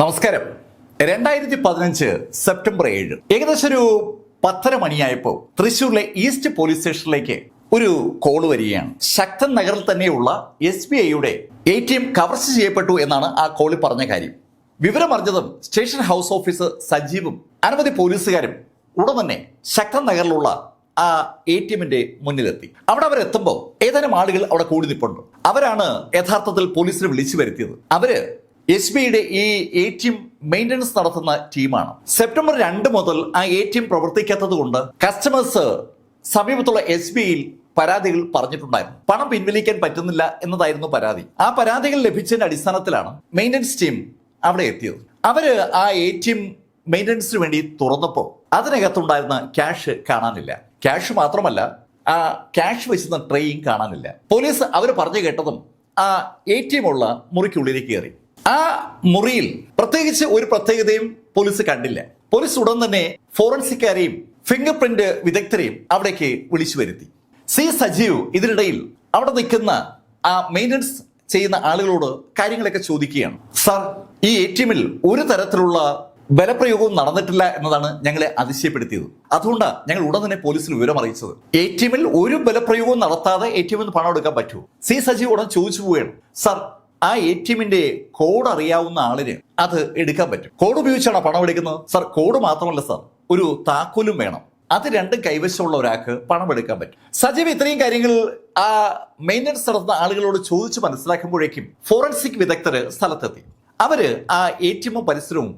നമസ്കാരം. രണ്ടായിരത്തി പതിനഞ്ച് സെപ്റ്റംബർ ഏഴ്. ഏകദേശം ഒരു പത്തര മണിയായപ്പോൾ തൃശ്ശൂരിലെ ഈസ്റ്റ് പോലീസ് സ്റ്റേഷനിലേക്ക് ഒരു കോൾ വരികയാണ്. ശക്തൻ നഗറിൽ തന്നെയുള്ള എസ് ബി ഐയുടെ എ ടി എം കവർച്ച ചെയ്യപ്പെട്ടു എന്നാണ് ആ കോളിൽ പറഞ്ഞ കാര്യം. വിവരമറിഞ്ഞതും സ്റ്റേഷൻ ഹൗസ് ഓഫീസർ സജീവും അനവധി പോലീസുകാരും ഉടൻ തന്നെ ശക്തൻ നഗറിലുള്ള ആ എ ടി എമ്മിന്റെ മുന്നിലെത്തി. അവിടെ അവരെത്തുമ്പോൾ ഏതാനും ആളുകൾ അവിടെ കൂടി നിൽപ്പുണ്ട് അവരാണ് യഥാർത്ഥത്തിൽ പോലീസിനെ വിളിച്ചു വരുത്തിയത്. അവർ എസ് ബിയുടെ ഈ എ ടി എം മെയിന്റനൻസ് നടത്തുന്ന ടീമാണ്. സെപ്റ്റംബർ രണ്ട് മുതൽ ആ എ ടി എം പ്രവർത്തിക്കാത്തത് കൊണ്ട് കസ്റ്റമേഴ്സ് സമീപത്തുള്ള എസ് ബിയിൽ പരാതികൾ പറഞ്ഞിട്ടുണ്ടായിരുന്നു. പണം പിൻവലിക്കാൻ പറ്റുന്നില്ല എന്നതായിരുന്നു പരാതി. ആ പരാതികൾ ലഭിച്ചതിന്റെ അടിസ്ഥാനത്തിലാണ് മെയിന്റനൻസ് ടീം അവിടെ എത്തിയത്. അവർ ആ എ ടി എം മെയിന്റനൻസിന് വേണ്ടി തുറന്നപ്പോൾ അതിനകത്തുണ്ടായിരുന്ന ക്യാഷ് കാണാനില്ല. ക്യാഷ് മാത്രമല്ല ആ ക്യാഷ് വെച്ചിരുന്ന ട്രെയും കാണാനില്ല. പോലീസ് അവർ പറഞ്ഞു കേട്ടതും ആ എ ടി എം ഉള്ള മുറിക്കുള്ളിലേക്ക് കയറി. ആ മുറിയിൽ പ്രത്യേകിച്ച് ഒരു പ്രത്യേകതയും പോലീസ് കണ്ടില്ല. പോലീസ് ഉടൻ തന്നെ ഫോറൻസിക്കാരെയും ഫിംഗർ പ്രിന്റ് വിദഗ്ധരെയും അവിടേക്ക് വിളിച്ചു വരുത്തി. സി സജീവ് ഇതിനിടയിൽ അവിടെ നിൽക്കുന്ന ആ മെയിന്റനൻസ് ചെയ്യുന്ന ആളുകളോട് കാര്യങ്ങളൊക്കെ ചോദിക്കുകയാണ്. സാർ ഈ എ ടി എമ്മിൽ ഒരു തരത്തിലുള്ള ബലപ്രയോഗവും നടന്നിട്ടില്ല എന്നതാണ് ഞങ്ങളെ അതിശയപ്പെടുത്തിയത്. അതുകൊണ്ടാണ് ഞങ്ങൾ ഉടൻ തന്നെ പോലീസിൽ വിവരം അറിയിച്ചത്. എ ടി എമ്മിൽ ഒരു ബലപ്രയോഗവും നടത്താതെ എ ടി എമ്മിൽ നിന്ന് പണം എടുക്കാൻ പറ്റുമോ? സി സജീവ് ഉടൻ ചോദിച്ചു പോവുകയാണ്. സാർ ആ എ ടി എമ്മിന്റെ കോഡ് അറിയാവുന്ന ആളിന് അത് എടുക്കാൻ പറ്റും. കോഡ് ഉപയോഗിച്ചാണോ പണം എടുക്കുന്നത്? സാർ കോഡ് മാത്രമല്ല സാർ ഒരു താക്കോലും വേണം. അത് രണ്ടും കൈവശമുള്ള ഒരാൾക്ക് പണം എടുക്കാൻ പറ്റും. സജീവ് ഇത്രയും കാര്യങ്ങൾ ആ മെയിന്റനൻസ് നടത്തുന്ന ആളുകളോട് ചോദിച്ച് മനസ്സിലാക്കുമ്പോഴേക്കും ഫോറൻസിക് വിദഗ്ധർ സ്ഥലത്തെത്തി. അവർ ആ എ ടി എമ്മും പരിസരവും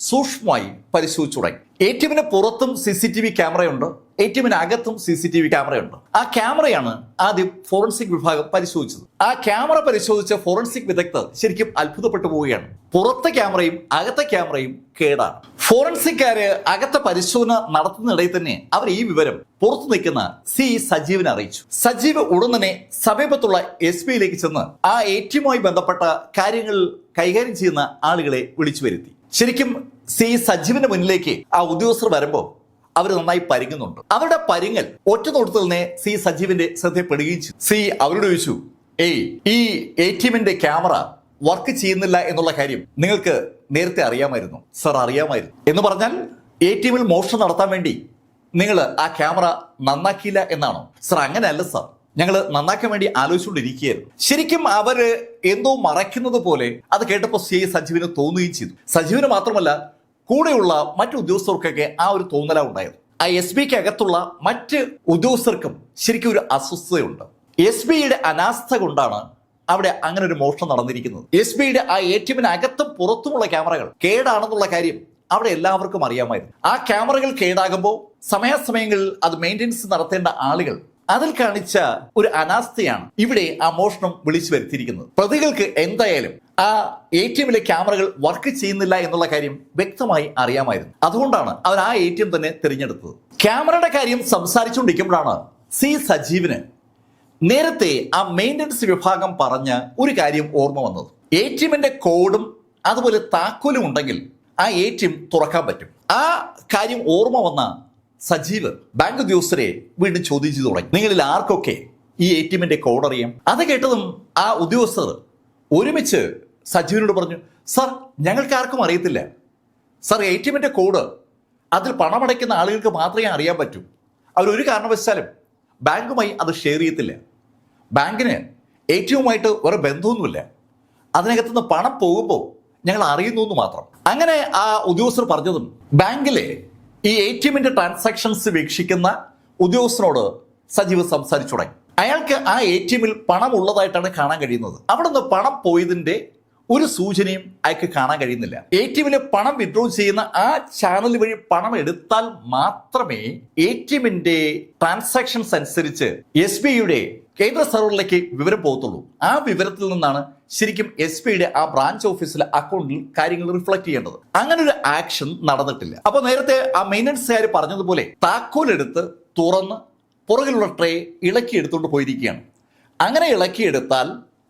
സൂക്ഷ്മമായി പരിശോധിച്ചു തുടങ്ങി എ ടി എമ്മിന് പുറത്തും സി സി ടി വി ക്യാമറയുണ്ട്. എ ടി എമ്മിന് അകത്തും സി സി ടി വി ക്യാമറയുണ്ട്. ആ ക്യാമറയാണ് ആദ്യം ഫോറൻസിക് വിഭാഗം പരിശോധിച്ചത്. ആ ക്യാമറ പരിശോധിച്ച ഫോറൻസിക് വിദഗ്ധർ ശരിക്കും അത്ഭുതപ്പെട്ടു പോവുകയാണ്. പുറത്തെ ക്യാമറയും അകത്തെ ക്യാമറയും കേടാണ്. ഫോറൻസിക്കാര് അകത്തെ പരിശോധന നടത്തുന്നിടയിൽ തന്നെ അവർ ഈ വിവരം പുറത്തു നിൽക്കുന്ന സി സജീവിനെ അറിയിച്ചു. സജീവ് ഉടൻ തന്നെ സമീപത്തുള്ള എസ് ബിയിലേക്ക് ചെന്ന് ആ എ ടി എമ്മുമായി ബന്ധപ്പെട്ട കാര്യങ്ങൾ കൈകാര്യം ചെയ്യുന്ന ആളുകളെ വിളിച്ചു വരുത്തി. ശരിക്കും സി സജീവിന്റെ മുന്നിലേക്ക് ആ ഉദ്യോഗസ്ഥർ വരുമ്പോൾ അവർ നന്നായി പരിങ്ങുന്നുണ്ട്. അവരുടെ പരിങ്ങൽ ഒറ്റ നോട്ടത്തിൽ തന്നെ സി സജീവിന്റെ ശ്രദ്ധപ്പെടുകയും ചെയ്തു. സി അവരോട് ചോദിച്ചു ഏയ് ഈ എ ടി ക്യാമറ വർക്ക് ചെയ്യുന്നില്ല എന്നുള്ള കാര്യം നിങ്ങൾക്ക് നേരത്തെ അറിയാമായിരുന്നു. സർ അറിയാമായിരുന്നു. എന്ന് പറഞ്ഞാൽ എ ടി എമ്മിൽ മോഷണം നടത്താൻ വേണ്ടി നിങ്ങൾ ആ ക്യാമറ നന്നാക്കിയില്ല എന്നാണോ? സർ അങ്ങനെയല്ല സർ. ഞങ്ങൾ നന്നാക്കാൻ വേണ്ടി ആലോചിച്ചുകൊണ്ടിരിക്കുകയായിരുന്നു. ശരിക്കും അവർ എന്തോ മറയ്ക്കുന്നത് പോലെ അത് കേട്ടപ്പോൾ സി സജീവിന് തോന്നുകയും ചെയ്തു. സജീവിന് മാത്രമല്ല കൂടെയുള്ള മറ്റു ഉദ്യോഗസ്ഥർക്കൊക്കെ ആ ഒരു തോന്നല ഉണ്ടായത്. ആ എസ് ബിക്ക് അകത്തുള്ള മറ്റ് ഉദ്യോഗസ്ഥർക്കും ശരിക്കും ഒരു അസ്വസ്ഥതയുണ്ട്. എസ് ബിയുടെ അനാസ്ഥ കൊണ്ടാണ് അവിടെ അങ്ങനെ ഒരു മോഷണം നടന്നിരിക്കുന്നത്. എസ് ബിയുടെ ആ എ ടി എമ്മിനകത്തും പുറത്തുമുള്ള ക്യാമറകൾ കേടാണെന്നുള്ള കാര്യം അവിടെ എല്ലാവർക്കും അറിയാമായിരുന്നു. ആ ക്യാമറകൾ കേടാകുമ്പോൾ സമയാസമയങ്ങളിൽ അത് മെയിന്റെനൻസ് നടത്തേണ്ട ആളുകൾ അതിൽ കാണിച്ച ഒരു അനാസ്ഥയാണ് ഇവിടെ ആ മോഷണം വിളിച്ചു വരുത്തിയിരിക്കുന്നത്. പ്രതികൾക്ക് എന്തായാലും ആ എ ടി എമ്മിലെ ക്യാമറകൾ വർക്ക് ചെയ്യുന്നില്ല എന്നുള്ള കാര്യം വ്യക്തമായി അറിയാമായിരുന്നു. അതുകൊണ്ടാണ് അവർ ആ എ ടി എം തന്നെ തിരഞ്ഞെടുത്തത്. ക്യാമറയുടെ കാര്യം സംസാരിച്ചുകൊണ്ടിരിക്കുമ്പോഴാണ് സി സജീവിന് നേരത്തെ ആ മെയിന്റനൻസ് വിഭാഗം പറഞ്ഞ ഒരു കാര്യം ഓർമ്മ വന്നത്. എ ടി എമ്മിന്റെ കോഡും അതുപോലെ താക്കോലും ഉണ്ടെങ്കിൽ ആ എ ടി എം തുറക്കാൻ പറ്റും. ആ കാര്യം ഓർമ്മ വന്ന സജീവ് ബാങ്ക് ഉദ്യോഗസ്ഥരെ വീണ്ടും ചോദ്യം ചെയ്തു തുടങ്ങി. നിങ്ങളിൽ ആർക്കൊക്കെ ഈ എ ടി എമ്മിന്റെ കോഡ് അറിയാം? അത് കേട്ടതും ആ ഉദ്യോഗസ്ഥർ ഒരുമിച്ച് സജീവിനോട് പറഞ്ഞു സാർ ഞങ്ങൾക്ക് ആർക്കും അറിയത്തില്ല. സാർ എ ടി എമ്മിന്റെ കോഡ് അതിൽ പണമടയ്ക്കുന്ന ആളുകൾക്ക് മാത്രമേ അറിയാൻ പറ്റൂ. അവരൊരു കാരണവശാലും ബാങ്കുമായി അത് ഷെയർ ചെയ്യത്തില്ല. ബാങ്കിന് എ ടി എമ്മുമായിട്ട് വേറെ ബന്ധമൊന്നുമില്ല. അതിനകത്തുനിന്ന് പണം പോകുമ്പോൾ ഞങ്ങൾ അറിയുന്നു എന്ന് മാത്രം. അങ്ങനെ ആ ഉദ്യോഗസ്ഥർ പറഞ്ഞതും ബാങ്കിലെ ഈ എ ടി എമ്മിന്റെ ട്രാൻസാക്ഷൻസ് വീക്ഷിക്കുന്ന ഉദ്യോഗസ്ഥനോട് സജീവ് സംസാരിച്ചു തുടങ്ങി. അയാൾക്ക് ആ എ ടി എമ്മിൽ പണം ഉള്ളതായിട്ടാണ് കാണാൻ കഴിയുന്നത്. അവിടെ നിന്ന് പണം പോയതിന്റെ ഒരു സൂചനയും അയാൾക്ക് കാണാൻ കഴിയുന്നില്ല. എ ടി എമ്മിലെ പണം വിഡ്രോ ചെയ്യുന്ന ആ ചാനൽ വഴി പണം എടുത്താൽ മാത്രമേ എ ടി എമ്മിന്റെ ട്രാൻസാക്ഷൻസ് അനുസരിച്ച് എസ് ബി ഐയുടെ കേന്ദ്ര സെർവറിലേക്ക് വിവരം പോകത്തുള്ളൂ. ആ വിവരത്തിൽ നിന്നാണ് ശരിക്കും എസ് ബിയുടെ ആ ബ്രാഞ്ച് ഓഫീസിലെ അക്കൗണ്ടിൽ കാര്യങ്ങൾ റിഫ്ലക്ട് ചെയ്യേണ്ടത്. അങ്ങനെ ഒരു ആക്ഷൻ നടന്നിട്ടില്ല. അപ്പൊ നേരത്തെ ആ മെയിന്റനൻസുകാർ പറഞ്ഞതുപോലെ താക്കോലെടുത്ത് തുറന്ന് പുറകിലുള്ള ട്രേ ഇളക്കി എടുത്തുകൊണ്ട് പോയിരിക്കുകയാണ്. അങ്ങനെ ഇളക്കിയെടുത്താൽ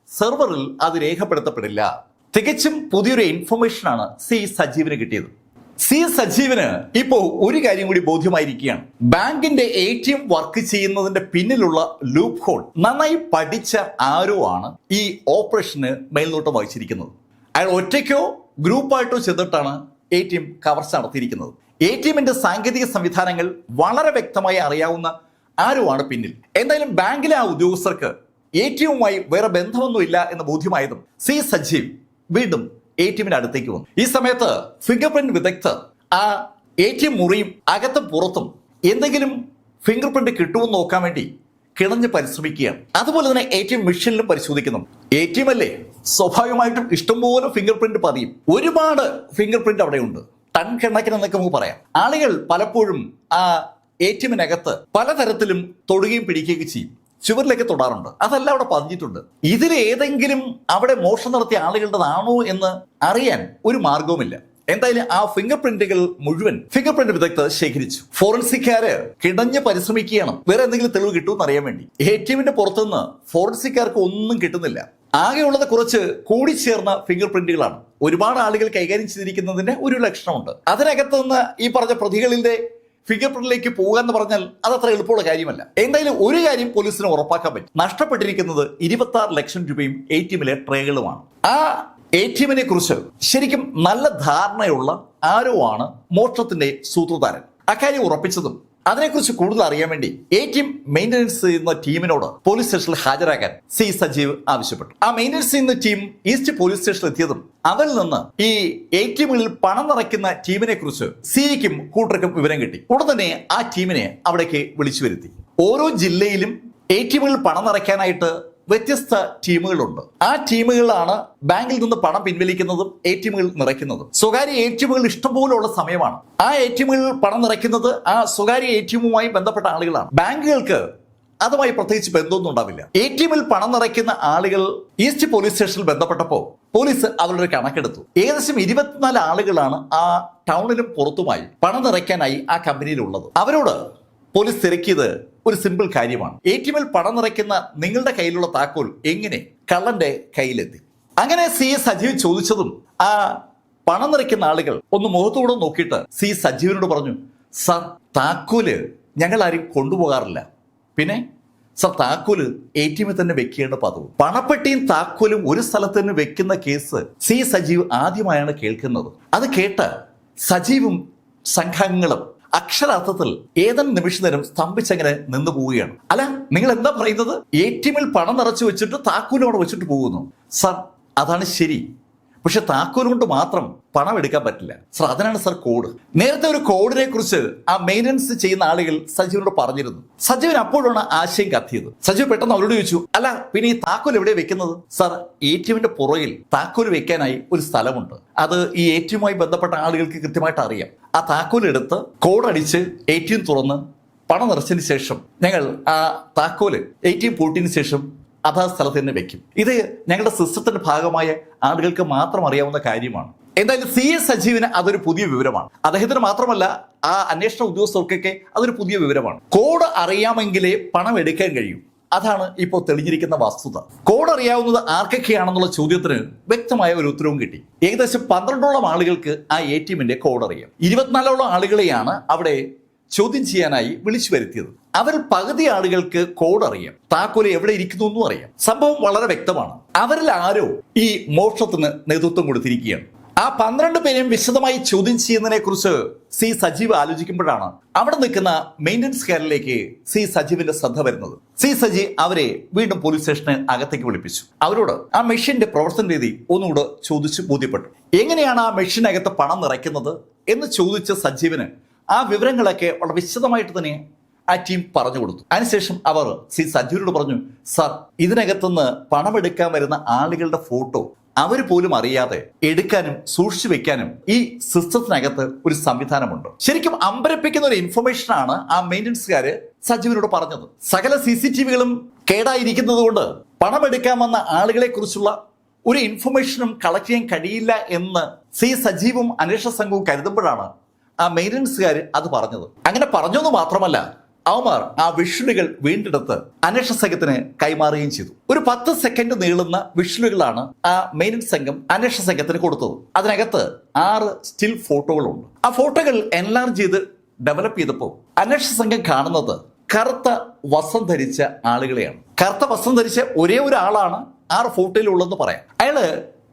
സെർവറിൽ അത് രേഖപ്പെടുത്തപ്പെടില്ല. തികച്ചും പുതിയൊരു ഇൻഫർമേഷനാണ് സി സജീവിന് കിട്ടിയത്. സി സജീവിന് ഇപ്പോൾ ഒരു കാര്യം കൂടി ബോധ്യമായിരിക്കുകയാണ്. ബാങ്കിന്റെ എ ടി എം വർക്ക് ചെയ്യുന്നതിന്റെ പിന്നിലുള്ള ലൂപ്പ് ഹോൾ നന്നായി പഠിച്ച ആരോ ആണ് ഈ ഓപ്പറേഷന് മേൽനോട്ടം വഹിച്ചിരിക്കുന്നത്. അയാൾ ഒറ്റയ്ക്കോ ഗ്രൂപ്പായിട്ടോ ചെന്നിട്ടാണ് എ ടി എം കവർച്ച നടത്തിയിരിക്കുന്നത്. എ ടി എമ്മിന്റെ സാങ്കേതിക സംവിധാനങ്ങൾ വളരെ വ്യക്തമായി അറിയാവുന്ന ആരുമാണ് പിന്നിൽ. എന്തായാലും ബാങ്കിലെ ആ ഉദ്യോഗസ്ഥർക്ക് എ ടി എമ്മുമായി വേറെ ബന്ധമൊന്നുമില്ല എന്ന് ബോധ്യമായതും സി സജീവ് വീണ്ടും എ ടി എമ്മിന് അടുത്തേക്ക് വന്നു. ഈ സമയത്ത് ഫിംഗർ പ്രിന്റ് വിദഗ്ധർ ആ എ ടി എം മുറിയും അകത്തും പുറത്തും എന്തെങ്കിലും ഫിംഗർ പ്രിന്റ് കിട്ടുമെന്ന് നോക്കാൻ വേണ്ടി കിണഞ്ഞ് പരിശ്രമിക്കുകയാണ്. അതുപോലെ തന്നെ എ ടി എം മെഷീനിലും പരിശോധിക്കുന്നു. എ ടി എം അല്ലേ? സ്വാഭാവികമായിട്ടും ഇഷ്ടംപോലെ ഫിംഗർ പ്രിന്റ് പതിയും. ഒരുപാട് ഫിംഗർ പ്രിന്റ് അവിടെയുണ്ട്. ടൺ കണക്കിന് എന്നൊക്കെ നമുക്ക് പറയാം. ആളുകൾ പലപ്പോഴും ആ എ ടി എമ്മിനകത്ത് പലതരത്തിലും തൊടുകയും പിടിക്കുകയൊക്കെ ചെയ്യും. ചുവരിലേക്ക് തൊടാറുണ്ട്. അതല്ല അവിടെ പതിഞ്ഞിട്ടുണ്ട് ഇതിലേതെങ്കിലും അവിടെ മോഷണം നടത്തിയ ആളുകളുടേതാണോ എന്ന് അറിയാൻ ഒരു മാർഗവുമില്ല എന്തായാലും ആ ഫിംഗർ പ്രിന്റുകൾ മുഴുവൻ ഫിംഗർ പ്രിന്റ് വിദഗ്ധർ ശേഖരിച്ചു. ഫോറൻസിക്കാര് കിടഞ്ഞ് പരിശ്രമിക്കുകയാണ്. വേറെ എന്തെങ്കിലും തെളിവ് കിട്ടുമെന്ന് അറിയാൻ വേണ്ടി. എ ടി എമ്മിന്റെ പുറത്തുനിന്ന് ഫോറൻസിക്കാർക്ക് ഒന്നും കിട്ടുന്നില്ല. ആകെയുള്ളത് കുറച്ച് കൂടിച്ചേർന്ന ഫിംഗർ പ്രിന്റുകളാണ് ഒരുപാട് ആളുകൾ കൈകാര്യം ചെയ്തിരിക്കുന്നതിന്റെ ഒരു ലക്ഷണമുണ്ട്. അതിനകത്ത് നിന്ന് ഈ പറഞ്ഞ പ്രതികളിന്റെ ഫിംഗർ പ്രിന്റിലേക്ക് പോകുക എന്ന് പറഞ്ഞാൽ അത് അത്ര എളുപ്പമുള്ള കാര്യമല്ല. എന്തായാലും ഒരു കാര്യം പോലീസിന് ഉറപ്പാക്കാൻ പറ്റും. നഷ്ടപ്പെട്ടിരിക്കുന്നത് ഇരുപത്തി ആറ് ലക്ഷം രൂപയും എ ടി എമ്മിലെ ട്രേകളുമാണ്. ആ എ ടി എമ്മിനെ കുറിച്ച് ശരിക്കും നല്ല ധാരണയുള്ള ആരോ ആണ് മോഷണത്തിന്റെ സൂത്രധാരൻ. അക്കാര്യം ഉറപ്പിച്ചതും അതിനെക്കുറിച്ച് കൂടുതൽ അറിയാൻ വേണ്ടി എ ടി മെയിന്റനൻസ് ചെയ്യുന്ന ടീമിനോട് പോലീസ് സ്റ്റേഷനിൽ ഹാജരാകാൻ സി സജീവ് ആവശ്യപ്പെട്ടു. ആ മെയിന്റനൻസ് ചെയ്യുന്ന ടീം ഈസ്റ്റ് പോലീസ് സ്റ്റേഷനിൽ എത്തിയതും അതിൽ നിന്ന് ഈ എ ടി എമ്മിൽ പണം നിറയ്ക്കുന്ന ടീമിനെ കുറിച്ച് സിക്കും കൂട്ടർക്കും വിവരം കിട്ടി. ഉടൻ തന്നെ ആ ടീമിനെ അവിടേക്ക് വിളിച്ചു വരുത്തി. ഓരോ ജില്ലയിലും എ ടി എമ്മിൽ പണം നിറയ്ക്കാനായിട്ട് വ്യത്യസ്ത ടീമുകളുണ്ട്. ആ ടീമുകളാണ് ബാങ്കിൽ നിന്ന് പണം പിൻവലിക്കുന്നതും എ ടി എമ്മുകൾ നിറയ്ക്കുന്നതും. സ്വകാര്യ എ ടി എമ്മുകൾ ഇഷ്ടംപോലുള്ള സമയമാണ്. ആ എ ടി എമ്മുകളിൽ പണം നിറയ്ക്കുന്നത് ആ സ്വകാര്യ എ ടി എമ്മുമായി ബന്ധപ്പെട്ട ആളുകളാണ്. ബാങ്കുകൾക്ക് അതുമായി പ്രത്യേകിച്ച് ബന്ധമൊന്നും ഉണ്ടാവില്ല. എ ടി എമ്മിൽ പണം നിറയ്ക്കുന്ന ആളുകൾ ഈസ്റ്റ് പോലീസ് സ്റ്റേഷനിൽ ബന്ധപ്പെട്ടപ്പോൾ പോലീസ് അവരുടെ കണക്കെടുത്തു. ഏകദേശം ഇരുപത്തിനാല് ആളുകളാണ് ആ ടൗണിലും പുറത്തുമായി പണം നിറയ്ക്കാനായി ആ കമ്പനിയിലുള്ളത്. അവരോട് പോലീസ് തിരക്കിയത് ഒരു സിമ്പിൾ കാര്യമാണ്. എ ടി എമ്മിൽ പണം നിറയ്ക്കുന്ന നിങ്ങളുടെ കയ്യിലുള്ള താക്കോൽ എങ്ങനെ കള്ളന്റെ കയ്യിലെത്തി? അങ്ങനെ സി സജീവ് ചോദിച്ചതും ആ പണം നിറയ്ക്കുന്ന ആളുകൾ ഒന്ന് മുഖത്തോടെ നോക്കിയിട്ട് സി സജീവിനോട് പറഞ്ഞു സർ താക്കോൽ ഞങ്ങൾ ആരും കൊണ്ടുപോകാറില്ല. പിന്നെ സർ താക്കോൽ എ ടി എമ്മിൽ തന്നെ വെക്കേണ്ട പദവും പണപ്പെട്ടിയും താക്കോലും ഒരു സ്ഥലത്ത് തന്നെ വെക്കുന്ന കേസ് സി സജീവ് ആദ്യമായാണ് കേൾക്കുന്നത്. അത് കേട്ട് സജീവും സംഘങ്ങളും അക്ഷരാർത്ഥത്തിൽ ഏതെങ്കിലും നിമിഷ നേരം സ്തംഭിച്ചങ്ങനെ നിന്നു പോവുകയാണ്. അല്ല നിങ്ങൾ എന്താ പറയുന്നത്? എ ടി എമ്മിൽ പണം നിറച്ചു വെച്ചിട്ട് താക്കൂലോടെ വെച്ചിട്ട് പോകുന്നു. സർ അതാണ് ശരി. പക്ഷെ താക്കോൽ കൊണ്ട് മാത്രം പണം എടുക്കാൻ പറ്റില്ല. സർ അതിനാണ് സർ കോഡ്. നേരത്തെ ഒരു കോഡിനെ കുറിച്ച് ആ മെയിന്റനൻസ് ചെയ്യുന്ന ആളുകൾ സജീവിനോട് പറഞ്ഞിരുന്നു. സജീവൻ അപ്പോഴാണ് ആശയം കത്തിയത്. സജീവ് പെട്ടെന്ന് അവരോട് ചോദിച്ചു അല്ല പിന്നെ ഈ താക്കോൽ എവിടെ വെക്കുന്നത്? സർ എ ടി എമ്മിന്റെ പുറകിൽ താക്കോൽ വെക്കാനായി ഒരു സ്ഥലമുണ്ട്. അത് ഈ എ ടി എമ്മുമായി ബന്ധപ്പെട്ട ആളുകൾക്ക് കൃത്യമായിട്ട് അറിയാം. ആ താക്കോൽ എടുത്ത് കോഡ് അടിച്ച് എ ടി എം തുറന്ന് പണം നിറച്ചതിന് ശേഷം ഞങ്ങൾ ആ താക്കോൽ എ ടി എം പൂട്ടിയതിന് ശേഷം അതാ സ്ഥലത്ത് തന്നെ വെക്കും. ഇത് ഞങ്ങളുടെ സിസ്റ്റത്തിന്റെ ഭാഗമായ ആളുകൾക്ക് മാത്രം അറിയാവുന്ന കാര്യമാണ്. എന്തായാലും സി എസ് സജീവിന് അതൊരു പുതിയ വിവരമാണ്. അദ്ദേഹത്തിന് മാത്രമല്ല ആ അന്വേഷണ ഉദ്യോഗസ്ഥർക്കൊക്കെ അതൊരു പുതിയ വിവരമാണ്. കോഡ് അറിയാമെങ്കിലേ പണം എടുക്കാൻ കഴിയും. അതാണ് ഇപ്പോൾ തെളിഞ്ഞിരിക്കുന്ന വസ്തുത. കോഡ് അറിയാവുന്നത് ആർക്കൊക്കെയാണെന്നുള്ള ചോദ്യത്തിന് വ്യക്തമായ ഒരു ഉത്തരവും കിട്ടി. ഏകദേശം പന്ത്രണ്ടോളം ആളുകൾക്ക് ആ എ ടി എമ്മിന്റെ കോഡ് അറിയാം. ഇരുപത്തിനാലോളം ആളുകളെയാണ് അവിടെ ചോദ്യം ചെയ്യാനായി വിളിച്ചു വരുത്തിയത്. അവരിൽ പകുതി ആളുകൾക്ക് കോഡ് അറിയാം. താക്കോൽ എവിടെ ഇരിക്കുന്നു എന്നും അറിയാം. സംഭവം വളരെ വ്യക്തമാണ്. അവരിൽ ആരോ ഈ മോക്ഷത്തിന് നേതൃത്വം കൊടുത്തിരിക്കുകയാണ്. ആ പന്ത്രണ്ട് പേരെയും വിശദമായി ചോദ്യം ചെയ്യുന്നതിനെ കുറിച്ച് സി സജീവ് ആലോചിക്കുമ്പോഴാണ് അവിടെ നിൽക്കുന്ന മെയിന്റനൻസ് കെയറിലേക്ക് സി സജീവിന്റെ ശ്രദ്ധ വരുന്നത്. സി സജി അവരെ വീണ്ടും പോലീസ് സ്റ്റേഷന് അകത്തേക്ക് വിളിപ്പിച്ചു. അവരോട് ആ മെഷീന്റെ പ്രവർത്തന രീതി ഒന്നുകൂടെ ചോദിച്ച് ബോധ്യപ്പെട്ടു. എങ്ങനെയാണ് ആ മെഷീനകത്ത് പണം നിറയ്ക്കുന്നത് എന്ന് ചോദിച്ച സജീവിന് ആ വിവരങ്ങളൊക്കെ വളരെ വിശദമായിട്ട് തന്നെ ആ ടീം പറഞ്ഞു കൊടുത്തു. അതിനുശേഷം അവർ സി സജീവിനോട് പറഞ്ഞു സാർ ഇതിനകത്തുനിന്ന് പണമെടുക്കാൻ വരുന്ന ആളുകളുടെ ഫോട്ടോ അവർ പോലും അറിയാതെ എടുക്കാനും സൂക്ഷിച്ചു വെക്കാനും ഈ സിസ്റ്റത്തിനകത്ത് ഒരു സംവിധാനമുണ്ട്. ശരിക്കും അമ്പരപ്പിക്കുന്ന ഒരു ഇൻഫർമേഷൻ ആണ് ആ മെയിന്റനൻസുകാര് സജീവിനോട് പറഞ്ഞത്. സകല സി സി ടി വികളും കേടായിരിക്കുന്നത് കൊണ്ട് പണമെടുക്കാൻ വന്ന ആളുകളെ കുറിച്ചുള്ള ഒരു ഇൻഫർമേഷനും കളക്ട് ചെയ്യാൻ കഴിയില്ല എന്ന് സി സജീവും അന്വേഷണ സംഘവും കരുതുമ്പോഴാണ് ആ മെയിന്റനൻസുകാർ അത് പറഞ്ഞത്. അങ്ങനെ പറഞ്ഞെന്ന് മാത്രമല്ല അവമാർ ആ വിഷ്ണുകൾ വീണ്ടെടുത്ത് അന്വേഷണ സംഘത്തിന് കൈമാറുകയും ചെയ്തു. ഒരു പത്ത് സെക്കൻഡ് നീളുന്ന വിഷ്ണുകളാണ് ആ മെയിനൻസ് സംഘം അന്വേഷണ സംഘത്തിന് കൊടുത്തത്. അതിനകത്ത് ആറ് സ്റ്റിൽ ഫോട്ടോകളുണ്ട് ആ ഫോട്ടോകൾ എൻലാർജ് ചെയ്ത് ഡെവലപ്പ് ചെയ്തപ്പോൾ അന്വേഷണ സംഘം കാണുന്നത് കറുത്ത വസ്ത്രം ധരിച്ച ആളുകളെയാണ്. കറുത്ത വസ്ത്രം ധരിച്ച ഒരേ ഒരാളാണ് ആറ് ഫോട്ടോയിലുള്ളതെന്ന് പറയാം. അയാൾ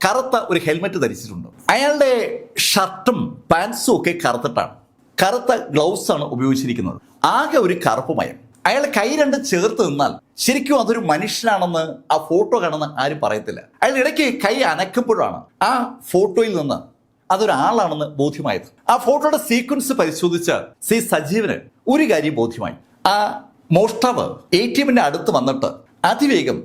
കറുത്ത ഒരു ഹെൽമെറ്റ് ധരിച്ചിട്ടുണ്ട്. അയാളുടെ ഷർട്ടും പാൻസും ഒക്കെ കറുത്തിട്ടാണ്. കറുത്ത ഗ്ലൗസ് ആണ് ഉപയോഗിച്ചിരിക്കുന്നത്. ആകെ ഒരു കറുപ്പ് മയം. അയാൾ കൈ രണ്ട് ചേർത്ത് നിന്നാൽ ശരിക്കും അതൊരു മനുഷ്യനാണെന്ന് ആ ഫോട്ടോ കാണുന്ന ആരും പറയത്തില്ല. അയാൾ ഇടയ്ക്ക് കൈ അനക്കുമ്പോഴാണ് ആ ഫോട്ടോയിൽ നിന്ന് അതൊരാളാണെന്ന് ബോധ്യമായത്. ആ ഫോട്ടോയുടെ സീക്വൻസ് പരിശോധിച്ച സി സജീവന് ഒരു കാര്യം ബോധ്യമായി. ആ മോഷ്ടാവ് എ ടി എമ്മിന്റെ അടുത്ത് വന്നിട്ട് അതിവേഗം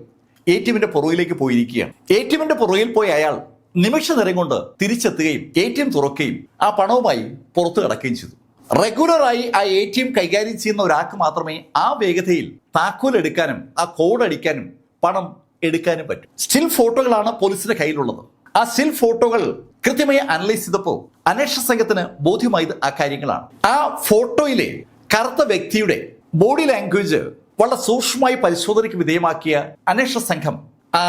എ ടി എമ്മിന്റെ പുറകിലേക്ക് പോയിരിക്കുകയാണ്. എ ടി എമ്മിന്റെ പുറകിൽ പോയി അയാൾ നിമിഷ നേരം കൊണ്ട് തിരിച്ചെത്തുകയും എ ടി എം തുറക്കുകയും ആ പണവുമായി പുറത്തു കടക്കുകയും ചെയ്തു. റെഗുലറായി ആ എ ടി എം കൈകാര്യം ചെയ്യുന്ന ഒരാൾക്ക് മാത്രമേ ആ വേഗതയിൽ താക്കോൽ എടുക്കാനും ആ കോഡ് അടിക്കാനും പണം എടുക്കാനും പറ്റും. സ്റ്റിൽ ഫോട്ടോകളാണ് പോലീസിന്റെ കയ്യിലുള്ളത്. ആ സ്റ്റിൽ ഫോട്ടോകൾ കൃത്യമായി അനലൈസ് ചെയ്തപ്പോൾ അന്വേഷണ സംഘത്തിന് ബോധ്യമായത് ആ കാര്യങ്ങളാണ്. ആ ഫോട്ടോയിലെ കറുത്ത വ്യക്തിയുടെ ബോഡി ലാംഗ്വേജ് വളരെ സൂക്ഷ്മമായി പരിശോധനയ്ക്ക് വിധേയമാക്കിയ അന്വേഷണ സംഘം ആ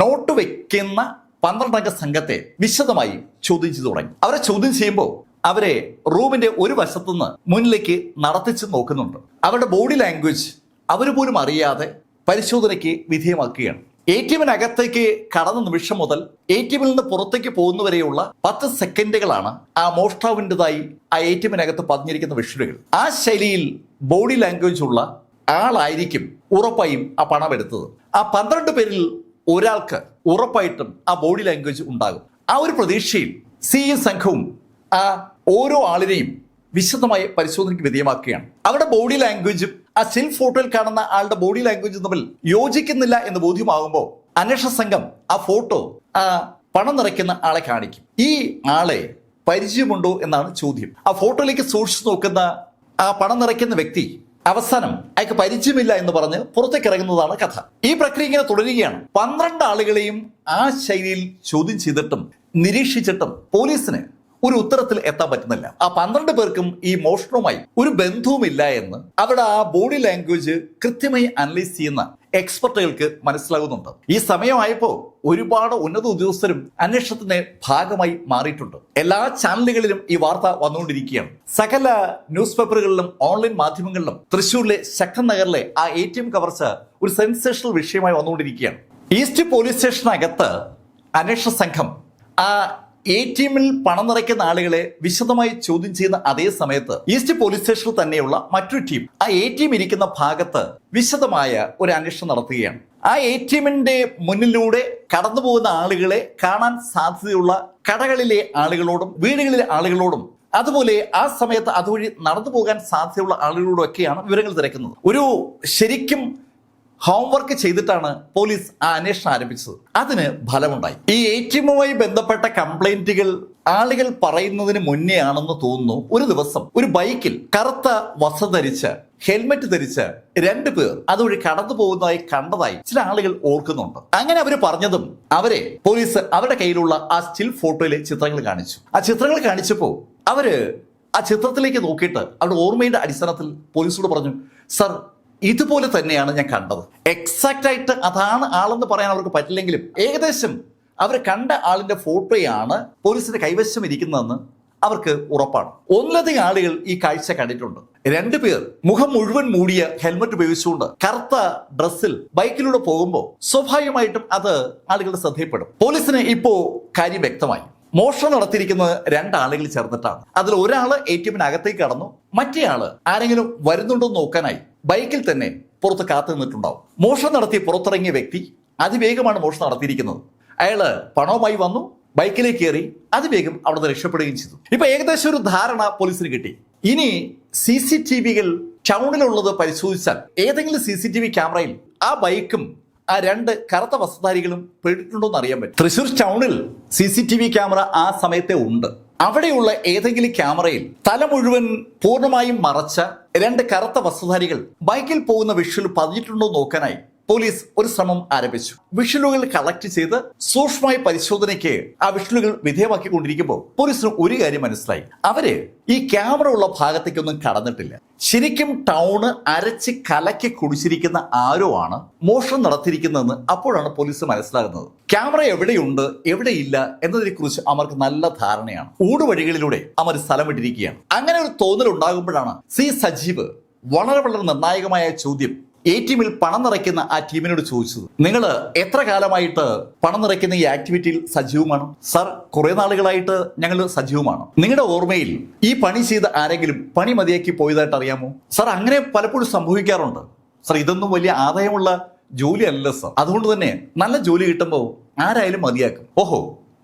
നോട്ട് വെക്കുന്ന പന്ത്രണ്ടംഗ സംഘത്തെ വിശദമായി ചോദ്യം ചെയ്തു തുടങ്ങി. അവരെ ചോദ്യം ചെയ്യുമ്പോൾ അവരെ റൂമിന്റെ ഒരു വശത്തുനിന്ന് മുന്നിലേക്ക് നടത്തിച്ച് നോക്കുന്നുണ്ട്. അവരുടെ ബോഡി ലാംഗ്വേജ് അവർ പോലും അറിയാതെ പരിശോധനയ്ക്ക് വിധേയമാക്കുകയാണ്. എ ടി എമ്മിനകത്തേക്ക് കടന്ന നിമിഷം മുതൽ എ ടി എമ്മിൽ നിന്ന് പുറത്തേക്ക് പോകുന്നവരെയുള്ള പത്ത് സെക്കൻഡുകളാണ് ആ മോഷ്ടാവിന്റെതായി ആ എ ടി എമ്മിനകത്ത് പതിഞ്ഞിരിക്കുന്ന വിഷ്വലുകൾ. ആ ശൈലിയിൽ ബോഡി ലാംഗ്വേജ് ഉള്ള ആളായിരിക്കും ഉറപ്പായും ആ പണം എടുത്തത്. ആ പന്ത്രണ്ട് പേരിൽ ഒരാൾക്ക് ഉറപ്പായിട്ടും ആ ബോഡി ലാംഗ്വേജ് ഉണ്ടാകും. ആ ഒരു പ്രതീക്ഷയിൽ സി സംഘവും ആ ഓരോ ആളിനെയും വിശദമായി പരിശോധനയ്ക്ക് വിധേയമാക്കുകയാണ്. അവരുടെ ബോഡി ലാംഗ്വേജും ആ സെൽ ഫോട്ടോയിൽ കാണുന്ന ആളുടെ ബോഡി ലാംഗ്വേജും തമ്മിൽ യോജിക്കുന്നില്ല എന്ന് ബോധ്യമാകുമ്പോൾ അന്വേഷണ സംഘം ആ ഫോട്ടോ ആ പണം നിറയ്ക്കുന്ന ആളെ കാണിക്കും. ഈ ആളെ പരിചയമുണ്ടോ എന്നാണ് ചോദ്യം. ആ ഫോട്ടോയിലേക്ക് സൂക്ഷിച്ചു നോക്കുന്ന ആ പണം നിറയ്ക്കുന്ന വ്യക്തി അവസാനം അയാൾക്ക് പരിചയമില്ല എന്ന് പറഞ്ഞ് പുറത്തേക്ക് ഇറങ്ങുന്നതാണ് കഥ. ഈ പ്രക്രിയ ഇങ്ങനെ തുടരുകയാണ്. പന്ത്രണ്ട് ആളുകളെയും ആ ശൈലിയിൽ ചോദ്യം ചെയ്തിട്ടും നിരീക്ഷിച്ചിട്ടും പോലീസിന് ഒരു ഉത്തരത്തിൽ എത്താൻ പറ്റുന്നില്ല. ആ പന്ത്രണ്ട് പേർക്കും ഈ മോഷണവുമായി ഒരു ബന്ധവുമില്ല എന്ന് അവിടെ ആ ബോഡി ലാംഗ്വേജ് കൃത്യമായി അനലൈസ് ചെയ്യുന്ന എക്സ്പെർട്ടുകൾക്ക് മനസ്സിലാകുന്നുണ്ട്. ഈ സമയമായപ്പോൾ ഒരുപാട് ഉന്നത ഉദ്യോഗസ്ഥരും അന്വേഷണത്തിന്റെ ഭാഗമായി മാറിയിട്ടുണ്ട്. എല്ലാ ചാനലുകളിലും ഈ വാർത്ത വന്നുകൊണ്ടിരിക്കുകയാണ്. സകല ന്യൂസ് പേപ്പറുകളിലും ഓൺലൈൻ മാധ്യമങ്ങളിലും തൃശ്ശൂരിലെ ശക്തൻ നഗറിലെ ആ എ ടി എം കവർച്ച ഒരു സെൻസേഷണൽ വിഷയമായി വന്നുകൊണ്ടിരിക്കുകയാണ്. ഈസ്റ്റ് പോലീസ് സ്റ്റേഷനകത്ത് അന്വേഷണ സംഘം ആ എ ടി എമ്മിൽ പണം നിറയ്ക്കുന്ന ആളുകളെ വിശദമായി ചോദ്യം ചെയ്യുന്ന അതേ സമയത്ത് ഈസ്റ്റ് പോലീസ് സ്റ്റേഷനിൽ തന്നെയുള്ള മറ്റൊരു ടീം ആ എ ടി എം ഇരിക്കുന്ന ഭാഗത്ത് വിശദമായ ഒരു അന്വേഷണം നടത്തുകയാണ്. ആ എ ടി എമ്മിന്റെ മുന്നിലൂടെ കടന്നു പോകുന്ന ആളുകളെ കാണാൻ സാധ്യതയുള്ള കടകളിലെ ആളുകളോടും വീടുകളിലെ ആളുകളോടും അതുപോലെ ആ സമയത്ത് അതുവഴി നടന്നു പോകാൻ സാധ്യതയുള്ള ആളുകളോടും ഒക്കെയാണ് വിവരങ്ങൾ തിരക്കുന്നത്. ഒരു ശരിക്കും ഹോംവർക്ക് ചെയ്തിട്ടാണ് പോലീസ് ആ അന്വേഷണം ആരംഭിച്ചത്. അതിന് ഫലമുണ്ടായി. ഈ എ ടി എമ്മുമായി ബന്ധപ്പെട്ട കംപ്ലൈന്റുകൾ ആളുകൾ പറയുന്നതിന് മുന്നേ ആണെന്ന് തോന്നുന്നു ഒരു ദിവസം ഒരു ബൈക്കിൽ കറുത്ത വസ്ത്രം ധരിച്ച് ഹെൽമെറ്റ് ധരിച്ച് രണ്ടു പേർ അതുവഴി കടന്നു പോകുന്നതായി കണ്ടതായി ചില ആളുകൾ ഓർക്കുന്നുണ്ട്. അങ്ങനെ അവർ പറഞ്ഞതും അവരെ പോലീസ് അവരുടെ കയ്യിലുള്ള ആ സ്റ്റിൽ ഫോട്ടോയിലെ ചിത്രങ്ങൾ കാണിച്ചു. ആ ചിത്രങ്ങൾ കാണിച്ചപ്പോൾ അവർ ആ ചിത്രത്തിലേക്ക് നോക്കിയിട്ട് അവരുടെ ഓർമ്മയുടെ അടിസ്ഥാനത്തിൽ പോലീസോട് പറഞ്ഞു സർ ഇതുപോലെ തന്നെയാണ് ഞാൻ കണ്ടത്. എക്സാക്റ്റ് ആയിട്ട് അതാണ് ആളെന്ന് പറയാൻ അവർക്ക് പറ്റില്ലെങ്കിലും ഏകദേശം അവർ കണ്ട ആളിന്റെ ഫോട്ടോയാണ് പോലീസിന്റെ കൈവശം ഇരിക്കുന്നതെന്ന് അവർക്ക് ഉറപ്പാണ്. ഒന്നിലധികം ആളുകൾ ഈ കാഴ്ച കണ്ടിട്ടുണ്ട്. രണ്ടുപേർ മുഖം മുഴുവൻ മൂടിയ ഹെൽമറ്റ് ഉപയോഗിച്ചുകൊണ്ട് കറുത്ത ഡ്രസ്സിൽ ബൈക്കിലൂടെ പോകുമ്പോൾ സ്വാഭാവികമായിട്ടും അത് ആളുകളുടെ ശ്രദ്ധയിൽപ്പെടും. പോലീസിന് ഇപ്പോ കാര്യം വ്യക്തമായി. മോഷണം നടത്തിയിരിക്കുന്നത് രണ്ടാളുകൾ ചേർന്നിട്ടാണ്. അതിൽ ഒരാൾ എ ടി എമ്മിനകത്തേക്ക് കടന്നു. മറ്റേ ആൾ ആരെങ്കിലും വരുന്നുണ്ടോ നോക്കാനായി ബൈക്കിൽ തന്നെ പുറത്ത് കാത്തു നിന്നിട്ടുണ്ടാവും. മോഷണം നടത്തി പുറത്തിറങ്ങിയ വ്യക്തി അതിവേഗമാണ് മോഷണം നടത്തിയിരിക്കുന്നത്. അയാൾ പണവുമായി വന്നു ബൈക്കിലേക്ക് കയറി അതിവേഗം അവിടെ നിന്ന് രക്ഷപ്പെടുകയും ചെയ്തു. ഇപ്പൊ ഏകദേശം ഒരു ധാരണ പോലീസിന് കിട്ടി. ഇനി സി സി ടി വികൾ ടൗണിലുള്ളത് പരിശോധിച്ചാൽ ഏതെങ്കിലും സി സി ടി വി ക്യാമറയിൽ ആ ബൈക്കും ആ രണ്ട് കറുത്ത വസ്ത്രധാരികളും പെട്ടിട്ടുണ്ടോ എന്ന് അറിയാൻ പറ്റും. തൃശൂർ ടൗണിൽ C C T V camera ആ സമയത്തെ ഉണ്ട്. അവിടെയുള്ള ഏതെങ്കിലും ക്യാമറയിൽ തല മുഴുവൻ പൂർണമായും മറച്ച രണ്ട് കറുത്ത വസ്ത്രധാരികൾ ബൈക്കിൽ പോകുന്ന വിഷ്വൽ പതിഞ്ഞിട്ടുണ്ടോ നോക്കാനായി പോലീസ് ഒരു ശ്രമം ആരംഭിച്ചു. വിഷലുകൾ കളക്ട് ചെയ്ത് സൂക്ഷ്മമായ പരിശോധനയ്ക്ക് ആ വിഷ്വലുകൾ വിധേയമാക്കിക്കൊണ്ടിരിക്കുമ്പോൾ പോലീസിന് ഒരു കാര്യം മനസ്സിലായി. അവർ ഈ ക്യാമറ ഉള്ള ഭാഗത്തേക്കൊന്നും കടന്നിട്ടില്ല. ശരിക്കും ടൗണ് അരച്ച് കലക്കി കുടിച്ചിരിക്കുന്ന ആരോ ആണ് മോഷണം നടത്തിയിരിക്കുന്നതെന്ന് അപ്പോഴാണ് പോലീസ് മനസ്സിലാകുന്നത്. ക്യാമറ എവിടെയുണ്ട് എവിടെയില്ല എന്നതിനെ കുറിച്ച് അവർക്ക് നല്ല ധാരണയാണ്. ഊടുവഴികളിലൂടെ അവർ സ്ഥലം വിട്ടിരിക്കുകയാണ് അങ്ങനെ ഒരു തോന്നൽ ഉണ്ടാകുമ്പോഴാണ് സി സജീവ് വളരെ വളരെ നിർണായകമായ ചോദ്യം എ ടീമിൽ പണം നിറയ്ക്കുന്ന ആ ടീമിനോട് ചോദിച്ചത് നിങ്ങൾ എത്ര കാലമായിട്ട് പണം നിറയ്ക്കുന്ന ഈ ആക്ടിവിറ്റിയിൽ സജീവമാണ്? സർ കുറെ നാളുകളായിട്ട് ഞങ്ങൾ സജീവമാണ്. നിങ്ങളുടെ ഓർമ്മയിൽ ഈ പണി ചെയ്ത ആരെങ്കിലും പണി മതിയാക്കി പോയതായിട്ട് അറിയാമോ? സർ അങ്ങനെ പലപ്പോഴും സംഭവിക്കാറുണ്ട്. സർ ഇതൊന്നും വലിയ ആദായമുള്ള ജോലി അല്ല സർ അതുകൊണ്ട് തന്നെ നല്ല ജോലി കിട്ടുമ്പോൾ ആരായാലും മതിയാക്കും. ഓഹോ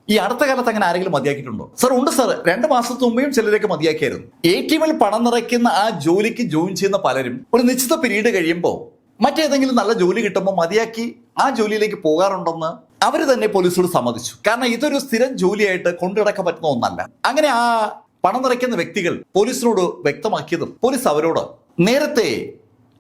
ഈ അടുത്ത കാലത്ത് അങ്ങനെ ആരെങ്കിലും മതിയാക്കിയിട്ടുണ്ടോ? സർ ഉണ്ട് സർ രണ്ട് മാസത്തിന് മുമ്പേയും ചിലരൊക്കെ മതിയാക്കിയായിരുന്നു. എ ടി എമ്മിൽ പണം നിറയ്ക്കുന്ന ആ ജോലിക്ക് ജോയിൻ ചെയ്യുന്ന പലരും ഒരു നിശ്ചിത പിരീഡ് കഴിയുമ്പോൾ മറ്റേതെങ്കിലും നല്ല ജോലി കിട്ടുമ്പോൾ മതിയാക്കി ആ ജോലിയിലേക്ക് പോകാറുണ്ടെന്ന് അവർ തന്നെ പോലീസോട് സമ്മതിച്ചു. കാരണം ഇതൊരു സ്ഥിരം ജോലിയായിട്ട് കൊണ്ടുനടക്കാൻ പറ്റുന്ന ഒന്നല്ല. അങ്ങനെ ആ പണം നിറയ്ക്കുന്ന വ്യക്തികൾ പോലീസിനോട് വ്യക്തമാക്കിയതും പോലീസ് അവരോട് നേരത്തെ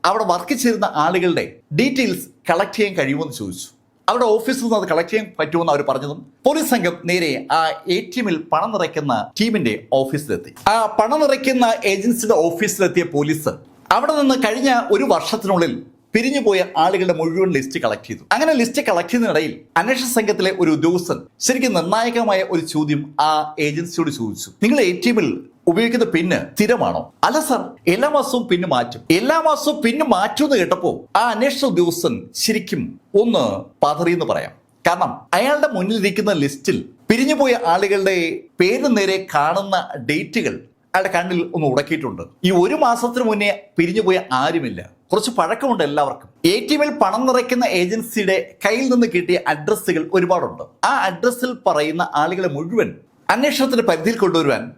അവിടെ വർക്ക് ചെയ്യുന്ന ആളുകളുടെ ഡീറ്റെയിൽസ് കളക്ട് ചെയ്യാൻ കഴിയുമെന്ന് ചോദിച്ചു. അവരുടെ ഓഫീസിൽ നിന്ന് അത് കളക്ട് ചെയ്യാൻ പറ്റുമെന്ന് അവർ പറഞ്ഞതും പോലീസ് സംഘം നേരെ ആ എ ടി എമ്മിൽ പണം നിറയ്ക്കുന്ന ടീമിന്റെ ഓഫീസിലെത്തി ആ പണം നിറയ്ക്കുന്ന ഏജൻസിയുടെ ഓഫീസിലെത്തിയ പോലീസ് അവിടെ നിന്ന് കഴിഞ്ഞ ഒരു വർഷത്തിനുള്ളിൽ പിരിഞ്ഞുപോയ ആളുകളുടെ മുഴുവൻ ലിസ്റ്റ് കളക്ട് ചെയ്തു. അങ്ങനെ ലിസ്റ്റ് കളക്ട് ചെയ്യുന്നതിനിടയിൽ അന്വേഷണ സംഘത്തിലെ ഒരു ഉദ്യോഗസ്ഥൻ ശരിക്കും നിർണായകമായ ഒരു ചോദ്യം ആ ഏജൻസിയോട് ചോദിച്ചു. നിങ്ങൾ എ ടി എമ്മിൽ ഉപയോഗിക്കുന്ന പിന്ന് സ്ഥിരമാണോ? അല്ല സർ എല്ലാ മാസവും പിന്ന് മാറ്റും. എല്ലാ മാസവും പിന്ന് മാറ്റുമെന്ന് കേട്ടപ്പോ ആ അന്വേഷണ ഉദ്യോഗസ്ഥൻ ശരിക്കും ഒന്ന് പതറിയെന്ന് പറയാം. കാരണം അയാളുടെ മുന്നിലിരിക്കുന്ന ലിസ്റ്റിൽ പിരിഞ്ഞുപോയ ആളുകളുടെ പേര് നേരെ കാണുന്ന ഡേറ്റുകൾ അയാളുടെ കണ്ണിൽ ഒന്ന് ഉടക്കിയിട്ടുണ്ട്. ഈ ഒരു മാസത്തിന് മുന്നേ പിരിഞ്ഞുപോയ ആരുമില്ല. കുറച്ച് പഴക്കമുണ്ട് എല്ലാവർക്കും. എ ടി എമ്മിൽ പണം നിറയ്ക്കുന്ന ഏജൻസിയുടെ കയ്യിൽ നിന്ന് കിട്ടിയ അഡ്രസ്സുകൾ ഒരുപാടുണ്ട്. ആ അഡ്രസ്സിൽ പറയുന്ന ആളുകളെ മുഴുവൻ അന്വേഷണത്തിന്റെ പരിധിയിൽ കൊണ്ടുവരുവാൻ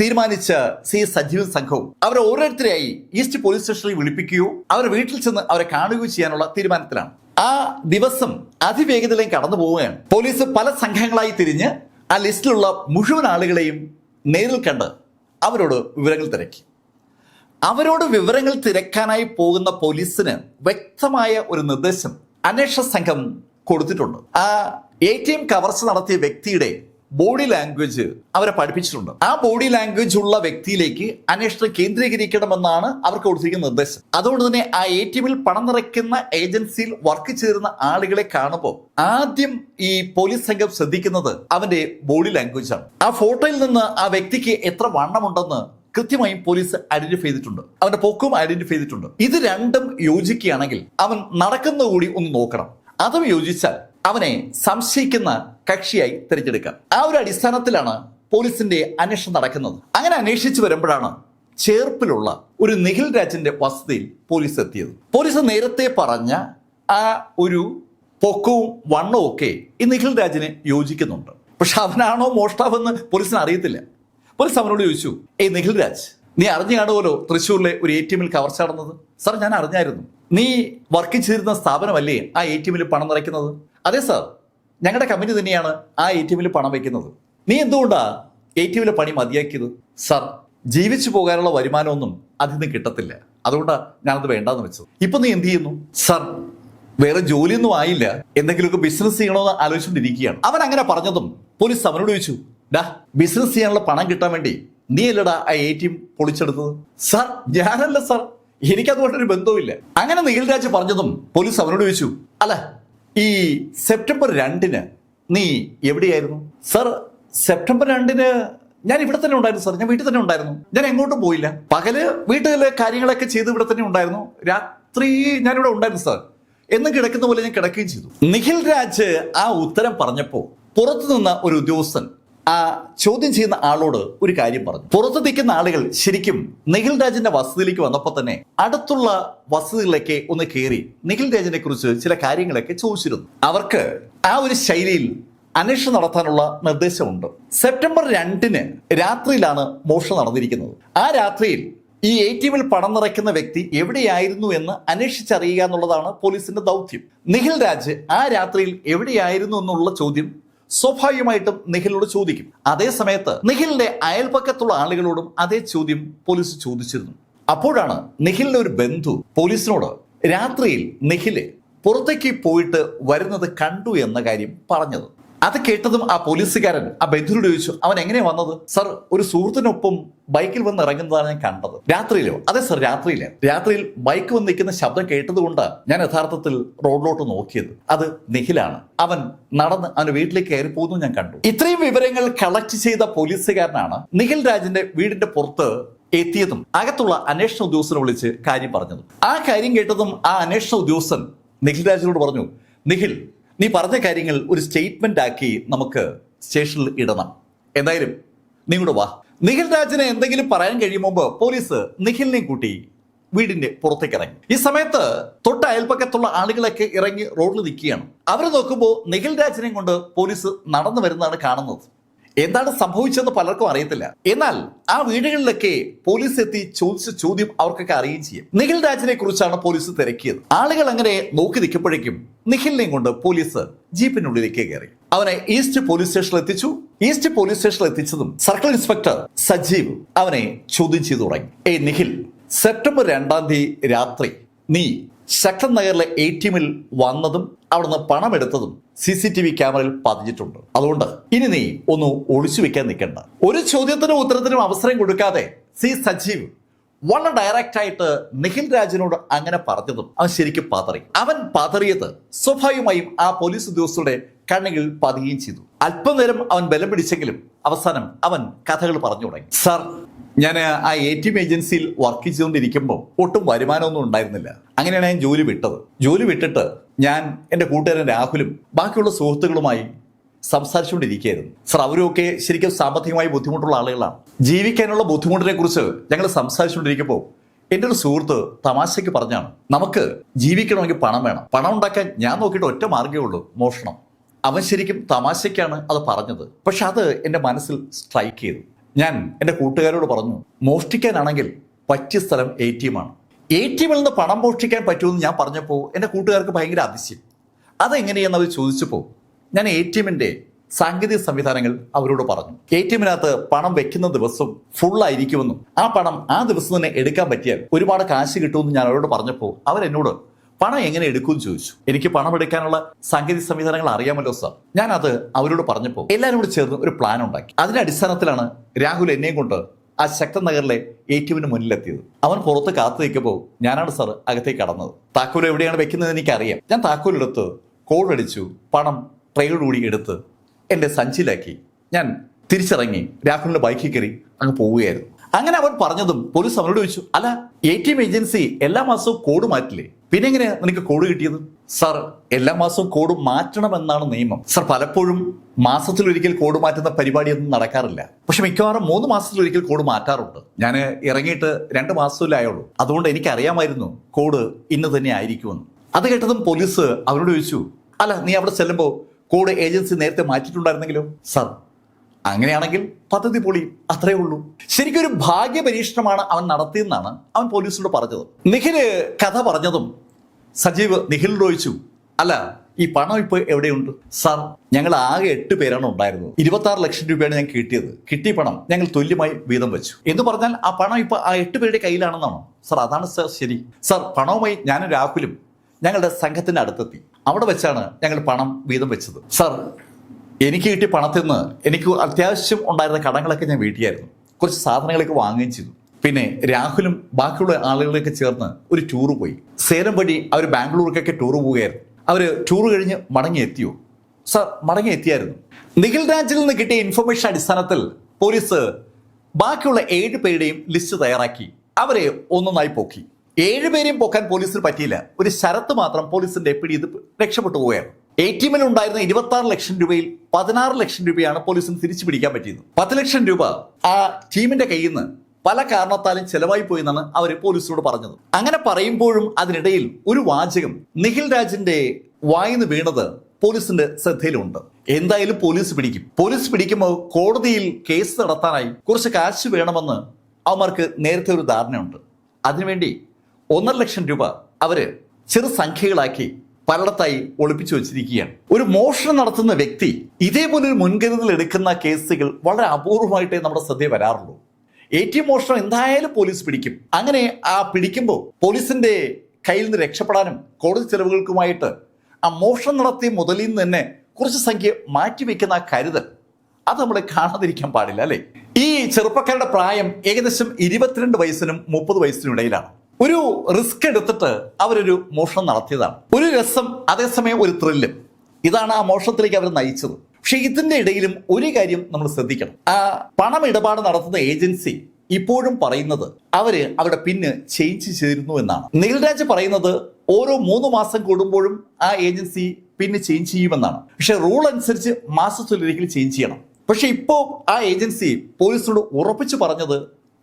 തീരുമാനിച്ച സി സജീവൻ സംഘവും അവരെ ഓരോരുത്തരെയായി ഈസ്റ്റ് പോലീസ് സ്റ്റേഷനിൽ വിളിപ്പിക്കുകയോ അവരെ വീട്ടിൽ ചെന്ന് അവരെ കാണുകയോ ചെയ്യാനുള്ള തീരുമാനത്തിലാണ്. ആ ദിവസം അതിവേഗതയിലേക്ക് കടന്നു പോവുകയാണ്. പോലീസ് പല സംഘങ്ങളായി തിരിഞ്ഞ് ആ ലിസ്റ്റിലുള്ള മുഴുവൻ ആളുകളെയും നേരിൽ കണ്ട് അവരോട് വിവരങ്ങൾ തിരക്കി. അവരോട് വിവരങ്ങൾ തിരക്കാനായി പോകുന്ന പോലീസിന് വ്യക്തമായ ഒരു നിർദ്ദേശം അന്വേഷണ സംഘം കൊടുത്തിട്ടുണ്ട്. ആ എ ടി എം കവർച്ച നടത്തിയ വ്യക്തിയുടെ ബോഡി ലാംഗ്വേജ് അവരെ പഠിപ്പിച്ചിട്ടുണ്ട്. ആ ബോഡി ലാംഗ്വേജ് ഉള്ള വ്യക്തിയിലേക്ക് അന്വേഷണം കേന്ദ്രീകരിക്കണമെന്നാണ് അവർക്ക് കൊടുത്തിരിക്കുന്ന നിർദ്ദേശം. അതുകൊണ്ട് തന്നെ ആ എ ടി എമ്മിൽ പണം നിറയ്ക്കുന്ന ഏജൻസിയിൽ വർക്ക് ചെയ്തിരുന്ന ആളുകളെ കാണുമ്പോൾ ആദ്യം ഈ പോലീസ് സംഘം ശ്രദ്ധിക്കുന്നത് അവന്റെ ബോഡി ലാംഗ്വേജ് ആണ്. ആ ഫോട്ടോയിൽ നിന്ന് ആ വ്യക്തിക്ക് എത്ര വണ്ണമുണ്ടെന്ന് കൃത്യമായും പോലീസ് ഐഡന്റിഫൈ ചെയ്തിട്ടുണ്ട്. അവന്റെ പൊക്കും ഐഡന്റിഫൈ ചെയ്തിട്ടുണ്ട്. ഇത് രണ്ടും യോജിക്കുകയാണെങ്കിൽ അവൻ നടക്കുന്ന കൂടി ഒന്ന് നോക്കണം. അതും യോജിച്ചാൽ അവനെ സംശയിക്കുന്ന കക്ഷിയായി തിരഞ്ഞെടുക്കാം. ആ ഒരു അടിസ്ഥാനത്തിലാണ് പോലീസിന്റെ അന്വേഷണം നടക്കുന്നത്. അങ്ങനെ അന്വേഷിച്ചു വരുമ്പോഴാണ് ചേർപ്പിലുള്ള ഒരു നിഖിൽ രാജിന്റെ വസതിയിൽ പോലീസ് എത്തിയത്. പോലീസ് നേരത്തെ പറഞ്ഞ ആ ഒരു പൊക്കവും വണ്ണവും ഒക്കെ ഈ നിഖിൽ രാജിന് യോജിക്കുന്നുണ്ട്. പക്ഷെ അവനാണോ മോഷ്ടാവെന്ന് പോലീസിന് അറിയത്തില്ല. പോലീസ് അവനോട് ചോദിച്ചു ഏയ് നിഖിൽ രാജ് നീ അറിഞ്ഞു തൃശ്ശൂരിലെ ഒരു എ ടി എമ്മിൽ കവർച്ച നടന്നത്? സാർ ഞാൻ അറിഞ്ഞായിരുന്നു. നീ വർക്ക് ചെയ്തിരുന്ന സ്ഥാപനമല്ലേ ആ എ ടി എമ്മിൽ പണം നിറയ്ക്കുന്നത്? അതെ സാർ. ഞങ്ങളുടെ കമ്പനി തന്നെയാണ് ആ എ ടി എമ്മിൽ പണം വയ്ക്കുന്നത് നീ എന്തുകൊണ്ടാ എ ടി എമ്മിലെ പണി മതിയാക്കിയത്? സാർ ജീവിച്ചു പോകാനുള്ള വരുമാനമൊന്നും അതിൽ നിന്ന് കിട്ടത്തില്ല. അതുകൊണ്ടാണ് ഞാനത് വേണ്ടാന്ന് വെച്ചത്. ഇപ്പൊ നീ എന്ത് ചെയ്യുന്നു? സാർ വേറെ ജോലിയൊന്നും ആയില്ല. എന്തെങ്കിലുമൊക്കെ ബിസിനസ് ചെയ്യണമെന്ന് ആലോചിച്ചുകൊണ്ടിരിക്കുകയാണ് അവൻ അങ്ങനെ പറഞ്ഞതും പോലീസ് അവനോട് ചോദിച്ചു ഡാ ബിസിനസ് ചെയ്യാനുള്ള പണം കിട്ടാൻ വേണ്ടി നീ അല്ലടാ ആ എ ടി എം പൊളിച്ചെടുത്തത്? സർ ഞാനല്ല സാർ. എനിക്കതുകൊണ്ടൊരു ബന്ധവുമില്ല. അങ്ങനെ നീൽരാജ് രാജ് പറഞ്ഞതും പോലീസ് അവനോട് ചോദിച്ചു. അല്ല ഈ സെപ്റ്റംബർ രണ്ടിന് നീ എവിടെയായിരുന്നു? സർ സെപ്റ്റംബർ രണ്ടിന് ഞാൻ ഇവിടെ തന്നെ ഉണ്ടായിരുന്നു സർ. ഞാൻ വീട്ടിൽ തന്നെ ഉണ്ടായിരുന്നു. ഞാൻ എങ്ങോട്ടും പോയില്ല. പകൽ വീട്ടിലെ കാര്യങ്ങളൊക്കെ ചെയ്ത് ഇവിടെ തന്നെ ഉണ്ടായിരുന്നു. രാത്രി ഞാനിവിടെ ഉണ്ടായിരുന്നു സർ. എന്നും കിടക്കുന്ന പോലെ ഞാൻ കിടക്കുകയും ചെയ്തു. നിഖിൽ രാജ് ആ ഉത്തരം പറഞ്ഞപ്പോൾ പുറത്തു നിന്ന ഒരു ഉദ്യോഗസ്ഥൻ ആ ചോദ്യം ചെയ്യുന്ന ആളോട് ഒരു കാര്യം പറഞ്ഞു. പുറത്ത് നിൽക്കുന്ന ആളുകൾ ശരിക്കും നിഖിൽ രാജിന്റെ വസതിയിലേക്ക് വന്നപ്പോൾ തന്നെ അടുത്തുള്ള വസതികളിലേക്ക് ഒന്ന് കയറി നിഖിൽ രാജിനെ കുറിച്ച് ചില കാര്യങ്ങളൊക്കെ ചോദിച്ചിരുന്നു. അവർക്ക് ആ ഒരു ശൈലിയിൽ അന്വേഷണം നടത്താനുള്ള നിർദ്ദേശമുണ്ട്. സെപ്റ്റംബർ രണ്ടിന് രാത്രിയിലാണ് മോഷണം നടന്നിരിക്കുന്നത്. ആ രാത്രിയിൽ ഈ എ ടി എമ്മിൽ പണം നിറയ്ക്കുന്ന വ്യക്തി എവിടെയായിരുന്നു എന്ന് അന്വേഷിച്ചറിയുക എന്നുള്ളതാണ് പോലീസിന്റെ ദൗത്യം. നിഖിൽ രാജ് ആ രാത്രിയിൽ എവിടെയായിരുന്നു എന്നുള്ള ചോദ്യം സ്വാഭാവികമായിട്ടും നിഖിലിനോട് ചോദിക്കും. അതേ സമയത്ത് നിഖിലിന്റെ അയൽപക്കത്തുള്ള ആളുകളോടും അതേ ചോദ്യം പോലീസ് ചോദിച്ചിരുന്നു. അപ്പോഴാണ് നിഖിലിന്റെ ഒരു ബന്ധു പോലീസിനോട് രാത്രിയിൽ നിഖിൽ പുറത്തേക്ക് പോയിട്ട് വരുന്നത് കണ്ടു എന്ന കാര്യം പറഞ്ഞത്. അത് കേട്ടതും ആ പോലീസുകാരൻ ആ ബന്ധുരോട് ചോദിച്ചു അവൻ എങ്ങനെയാ വന്നത്? സർ ഒരു സുഹൃത്തിനൊപ്പം ബൈക്കിൽ വന്ന് ഇറങ്ങുന്നതാണ് ഞാൻ കണ്ടത്. രാത്രിയിലോ? അതെ സർ രാത്രിയിലെ. രാത്രിയിൽ ബൈക്ക് വന്ന് നിൽക്കുന്ന ശബ്ദം കേട്ടതുകൊണ്ട് ഞാൻ യഥാർത്ഥത്തിൽ റോഡിലോട്ട് നോക്കിയത്. അത് നിഖിലാണ്. അവൻ നടന്ന് അവന്റെ വീട്ടിലേക്ക് കയറി പോകുന്നു ഞാൻ കണ്ടു. ഇത്രയും വിവരങ്ങൾ കളക്ട് ചെയ്ത പോലീസുകാരനാണ് നിഖിൽ രാജിന്റെ വീടിന്റെ പുറത്ത് എത്തിയതും അകത്തുള്ള അന്വേഷണ ഉദ്യോഗസ്ഥനെ വിളിച്ച് കാര്യം പറഞ്ഞതും. ആ കാര്യം കേട്ടതും ആ അന്വേഷണ ഉദ്യോഗസ്ഥൻ നിഖിൽ രാജിനോട് പറഞ്ഞു നിഖിൽ നീ പറഞ്ഞ കാര്യങ്ങൾ ഒരു സ്റ്റേറ്റ്മെന്റ് ആക്കി നമുക്ക് സ്റ്റേഷനിൽ ഇടണം. എന്തായാലും നീ കൂടെ വാ. നിഖിൽ രാജിന് എന്തെങ്കിലും പറയാൻ കഴിയും മുമ്പ് പോലീസ് നിഖിലിനെ കൂട്ടി വീടിന്റെ പുറത്തേക്ക് ഇറങ്ങി. ഈ സമയത്ത് തൊട്ട് അയൽപ്പക്കത്തുള്ള ആളുകളൊക്കെ ഇറങ്ങി റോഡിൽ നിൽക്കുകയാണ്. അവരെ നോക്കുമ്പോൾ നിഖിൽ രാജിനെ കൊണ്ട് പോലീസ് നടന്നു വരുന്നതാണ് കാണുന്നത്. എന്താണ് സംഭവിച്ചതെന്ന് പലർക്കും അറിയത്തില്ല. എന്നാൽ ആ വീടുകളിലൊക്കെ പോലീസ് എത്തി ചോദിച്ച ചോദ്യം അവർക്കൊക്കെ അറിയുകയും ചെയ്യും. നിഖിൽ രാജിനെ കുറിച്ചാണ് പോലീസ് തിരക്കിയത്. ആളുകൾ അങ്ങനെ നോക്കി നിൽക്കുമ്പോഴേക്കും നിഖിലിനെയും കൊണ്ട് പോലീസ് ജീപ്പിനുള്ളിലേക്ക് കയറി. അവനെ ഈസ്റ്റ് പോലീസ് സ്റ്റേഷനിൽ എത്തിച്ചു. ഈസ്റ്റ് പോലീസ് സ്റ്റേഷനിൽ എത്തിച്ചതും സർക്കിൾ ഇൻസ്പെക്ടർ സജീവ് അവനെ ചോദ്യം ചെയ്തു തുടങ്ങി. ഏ നിഖിൽ സെപ്റ്റംബർ രണ്ടാം തീയതി രാത്രി നീ ശക്തൻ നഗറിലെ എ ടി എമ്മിൽ വന്നതും അവിടുന്ന് പണമെടുത്തതും സി സി ടി വി ക്യാമറയിൽ പതിഞ്ഞിട്ടുണ്ട്. അതുകൊണ്ട് ഇനി നീ ഒന്ന് ഒളിച്ചു വെക്കാൻ നിൽക്കണ്ട. ഒരു ചോദ്യത്തിനും ഉത്തരത്തിനും അവസരം കൊടുക്കാതെ സി സജീവ് വളരെ ഡയറക്റ്റ് ആയിട്ട് നിഖിൽ രാജിനോട് അങ്ങനെ പറഞ്ഞതും അവൻ ശരിക്കും പതറി. അവൻ പതറിയത് സ്വാഭാവികമായും ആ പോലീസ് ഉദ്യോഗസ്ഥരുടെ കണ്ണുകളിൽ പതിയുകയും ചെയ്തു. അല്പനേരം അവൻ ബലം പിടിച്ചെങ്കിലും അവസാനം അവൻ കഥകൾ പറഞ്ഞു തുടങ്ങി. സാർ ഞാൻ ആ എ ടി എം ഏജൻസിയിൽ വർക്ക് ചെയ്തുകൊണ്ടിരിക്കുമ്പോൾ ഒട്ടും വരുമാനമൊന്നും ഉണ്ടായിരുന്നില്ല. അങ്ങനെയാണ് ഞാൻ ജോലി വിട്ടത്. ജോലി വിട്ടിട്ട് ഞാൻ എന്റെ കൂട്ടുകാരൻ രാഹുലും ബാക്കിയുള്ള സുഹൃത്തുക്കളുമായി സംസാരിച്ചുകൊണ്ടിരിക്കുകയായിരുന്നു. സർ അവരൊക്കെ ശരിക്കും സാമ്പത്തികമായി ബുദ്ധിമുട്ടുള്ള ആളുകളാണ്. ജീവിക്കാനുള്ള ബുദ്ധിമുട്ടിനെ കുറിച്ച് ഞങ്ങൾ സംസാരിച്ചുകൊണ്ടിരിക്കുമ്പോൾ എന്റെ ഒരു സുഹൃത്ത് തമാശയ്ക്ക് പറഞ്ഞാണ് നമുക്ക് ജീവിക്കണമെങ്കിൽ പണം വേണം. പണം ഉണ്ടാക്കാൻ ഞാൻ നോക്കിയിട്ട് ഒറ്റ മാർഗമേ ഉള്ളൂ മോഷണം. അവൻ ശരിക്കും തമാശയ്ക്കാണ് അത് പറഞ്ഞത്. പക്ഷെ അത് എന്റെ മനസ്സിൽ സ്ട്രൈക്ക് ചെയ്തു. ഞാൻ എന്റെ കൂട്ടുകാരോട് പറഞ്ഞു മോഷ്ടിക്കാനാണെങ്കിൽ പറ്റിയ സ്ഥലം എ ടി എം ആണ്. എ ടി എമ്മിൽ നിന്ന് പണം മോഷ്ടിക്കാൻ പറ്റുമെന്ന് ഞാൻ പറഞ്ഞപ്പോൾ എന്റെ കൂട്ടുകാർക്ക് ഭയങ്കര അതിശയം. അതെങ്ങനെയെന്ന് അവർ ചോദിച്ചപ്പോൾ ഞാൻ എ ടി എമ്മിന്റെ സാങ്കേതിക സംവിധാനങ്ങൾ അവരോട് പറഞ്ഞു. എ ടി എമ്മിനകത്ത് പണം വെക്കുന്ന ദിവസം ഫുള്ളായിരിക്കുമെന്നും ആ പണം ആ ദിവസം തന്നെ എടുക്കാൻ പറ്റിയാൽ ഒരുപാട് കാശ് കിട്ടുമെന്ന് ഞാൻ അവരോട് പറഞ്ഞപ്പോൾ അവരെന്നോട് പണം എങ്ങനെ എടുക്കും ചോദിച്ചു. എനിക്ക് പണം എടുക്കാനുള്ള സാങ്കേതിക സംവിധാനങ്ങൾ അറിയാമല്ലോ സാർ ഞാൻ അത് അവരോട് പറഞ്ഞപ്പോൾ എല്ലാവരും കൂടി ചേർന്ന് ഒരു പ്ലാൻ ഉണ്ടാക്കി. അതിന്റെ അടിസ്ഥാനത്തിലാണ് രാഹുൽ എന്നെയും കൊണ്ട് ആ ശക്തൻ നഗറിലെ എ ടി എമ്മിന് മുന്നിലെത്തിയത്. അവൻ പുറത്ത് കാത്തു നിൽക്കുമ്പോൾ ഞാനാണ് സാർ അകത്തേക്ക് കടന്നത്. താക്കോൽ എവിടെയാണ് വെക്കുന്നത് എനിക്കറിയാം. ഞാൻ കോൾ അടിച്ചു പണം ട്രെയിനോടുകൂടി എടുത്ത് എന്റെ സഞ്ചിയിലാക്കി. ഞാൻ തിരിച്ചിറങ്ങി. രാഹുലിന്റെ ബൈക്കിൽ കയറി അങ്ങ് പോവുകയായിരുന്നു. അങ്ങനെ അവൻ പറഞ്ഞതും പോലീസ് അവനോട് ചോദിച്ചു അല്ല എ ടി എം ഏജൻസി എല്ലാ മാസവും കോഡ് മാറ്റില്ലേ? പിന്നെ എങ്ങനെയാ നിനക്ക് കോഡ് കിട്ടിയത്? സാർ എല്ലാ മാസവും കോഡ് മാറ്റണമെന്നാണ് നിയമം. സാർ പലപ്പോഴും മാസത്തിലൊരിക്കൽ കോഡ് മാറ്റുന്ന പരിപാടിയൊന്നും നടക്കാറില്ല. പക്ഷെ മിക്കവാറും മൂന്ന് മാസത്തിലൊരിക്കൽ കോഡ് മാറ്റാറുണ്ട്. ഞാൻ ഇറങ്ങിയിട്ട് രണ്ട് മാസത്തിലായുള്ളൂ അതുകൊണ്ട് എനിക്ക് അറിയാമായിരുന്നു കോഡ് ഇന്ന് തന്നെ ആയിരിക്കുമെന്ന്. അത് കേട്ടതും പോലീസ് അവരോട് ചോദിച്ചു അല്ല നീ അവിടെ ചെല്ലുമ്പോൾ കോഡ് ഏജൻസി നേരത്തെ മാറ്റിയിട്ടുണ്ടായിരുന്നെങ്കിലോ? സാർ അങ്ങനെയാണെങ്കിൽ പദ്ധതി പൊളി അത്രേ ഉള്ളൂ. ശരിക്കും ഒരു ഭാഗ്യ പരീക്ഷണമാണ് അവൻ നടത്തിയെന്നാണ് അവൻ പോലീസിനോട് പറഞ്ഞത്. നിഖിൽ കഥ പറഞ്ഞതും സജീവ് നിഖിലിനോട് ചോദിച്ചു അല്ല ഈ പണം ഇപ്പൊ എവിടെയുണ്ട്? സാർ ഞങ്ങൾ ആകെ എട്ട് പേരാണ് ഉണ്ടായിരുന്നത്. ഇരുപത്തി ആറ് ലക്ഷം രൂപയാണ് ഞങ്ങൾക്ക് കിട്ടിയത്. കിട്ടിയ പണം ഞങ്ങൾ തുല്യമായി വീതം വെച്ചു. എന്ന് പറഞ്ഞാൽ ആ പണം ഇപ്പൊ ആ എട്ട് പേരുടെ കയ്യിലാണെന്നാണോ? സാർ അതാണ് സാർ ശരി. സാർ പണവുമായി ഞാനും രാഹുലും ഞങ്ങളുടെ സംഘത്തിന്റെ അടുത്തെത്തി. അവിടെ വെച്ചാണ് ഞങ്ങൾ പണം വീതം വെച്ചത്. സാർ എനിക്ക് കിട്ടിയ പണത്തിൽ നിന്ന് എനിക്ക് അത്യാവശ്യം ഉണ്ടായിരുന്ന കടങ്ങളൊക്കെ ഞാൻ വീട്ടിയായിരുന്നു. കുറച്ച് സാധനങ്ങളൊക്കെ വാങ്ങുകയും ചെയ്തു. പിന്നെ രാഹുലും ബാക്കിയുള്ള ആളുകളൊക്കെ ചേർന്ന് ഒരു ടൂർ പോയി. സേലം വഴി അവർ ബാംഗ്ലൂർക്കൊക്കെ ടൂർ പോവുകയായിരുന്നു. അവർ ടൂർ കഴിഞ്ഞ് മടങ്ങിയെത്തിയോ? സർ മടങ്ങിയെത്തിയായിരുന്നു. നിഖിൽ രാജിൽ നിന്ന് കിട്ടിയ ഇൻഫർമേഷൻ അടിസ്ഥാനത്തിൽ പോലീസ് ബാക്കിയുള്ള ഏഴ് പേരുടെയും ലിസ്റ്റ് തയ്യാറാക്കി. അവരെ ഒന്നൊന്നായി പോക്കി. ഏഴുപേരെയും പൊക്കാൻ പോലീസിന് പറ്റിയില്ല. ഒരു ശരത്ത് മാത്രം പോലീസിന്റെ പിടി ഇത് രക്ഷപ്പെട്ടു പോവുകയാണ് എ ടി എമ്മിൽ ഉണ്ടായിരുന്ന ഇരുപത്തി ആറ് ലക്ഷം രൂപയിൽ പതിനാറ് ലക്ഷം രൂപയാണ് പോലീസിന് തിരിച്ചു പിടിക്കാൻ പറ്റിയത്. പത്ത് ലക്ഷം രൂപ ആ ടീമിന്റെ കയ്യിൽ നിന്ന് പല കാരണത്താലും ചെലവായി പോയെന്നാണ് അവർ പോലീസിനോട് പറഞ്ഞത്. അങ്ങനെ പറയുമ്പോഴും അതിനിടയിൽ ഒരു വാചകം നിഖിൽ രാജിന്റെ വായിന്ന് വീണത് പോലീസിന്റെ ശ്രദ്ധയിലുണ്ട്. എന്തായാലും പോലീസ് പിടിക്കും. പോലീസ് പിടിക്കുമ്പോൾ കോടതിയിൽ കേസ് നടത്താനായി കുറച്ച് കാശ് വേണമെന്ന് അവന്മാർക്ക് നേരത്തെ ഒരു ധാരണയുണ്ട്. അതിനുവേണ്ടി ഒന്നര ലക്ഷം രൂപ അവർ ചെറു സംഖ്യകളാക്കി പലയിടത്തായി ഒളിപ്പിച്ചു വെച്ചിരിക്കുകയാണ്. ഒരു മോഷണം നടത്തുന്ന വ്യക്തി ഇതേപോലെ ഒരു മുൻകരുതൽ എടുക്കുന്ന കേസുകൾ വളരെ അപൂർവമായിട്ടേ നമ്മുടെ ശ്രദ്ധയിൽ വരാറുള്ളൂ. എ ടി എം മോഷണം എന്തായാലും പോലീസ് പിടിക്കും. അങ്ങനെ ആ പിടിക്കുമ്പോൾ പോലീസിന്റെ കയ്യിൽ നിന്ന് രക്ഷപ്പെടാനും കോടതി ചെലവുകൾക്കുമായിട്ട് ആ മോഷണം നടത്തിയ മുതലിൽ നിന്ന് തന്നെ കുറച്ച് സംഖ്യ മാറ്റിവെക്കുന്ന കരുതൽ അത് നമ്മൾ കാണാതിരിക്കാൻ പാടില്ല അല്ലേ? ഈ ചെറുപ്പക്കാരുടെ പ്രായം ഏകദേശം ഇരുപത്തിരണ്ട് വയസ്സിനും മുപ്പത് വയസ്സിനും ഇടയിലാണ്. ഒരു റിസ്ക് എടുത്തിട്ട് അവരൊരു മോഷണം നടത്തിയതാണ്. ഒരു രസം അതേസമയം ഒരു ത്രില്ലും. ഇതാണ് ആ മോഷണത്തിലേക്ക് അവർ നയിച്ചത്. പക്ഷെ ഇതിന്റെ ഇടയിലും ഒരു കാര്യം നമ്മൾ ശ്രദ്ധിക്കണം. ആ പണം ഇടപാട് നടത്തുന്ന ഏജൻസി ഇപ്പോഴും പറയുന്നത് അവർ അവരുടെ പിന്ന് ചേഞ്ച് ചെയ്തിരുന്നു എന്നാണ്. നീൽരാജ് രാജ് പറയുന്നത് ഓരോ മൂന്ന് മാസം കൂടുമ്പോഴും ആ ഏജൻസി പിന്നെ ചേഞ്ച് ചെയ്യുമെന്നാണ്. പക്ഷെ റൂൾ അനുസരിച്ച് മാസത്തിലൊരിക്കൽ ചേഞ്ച് ചെയ്യണം. പക്ഷെ ഇപ്പോൾ ആ ഏജൻസി പോലീസിനോട് ഉറപ്പിച്ചു പറഞ്ഞത്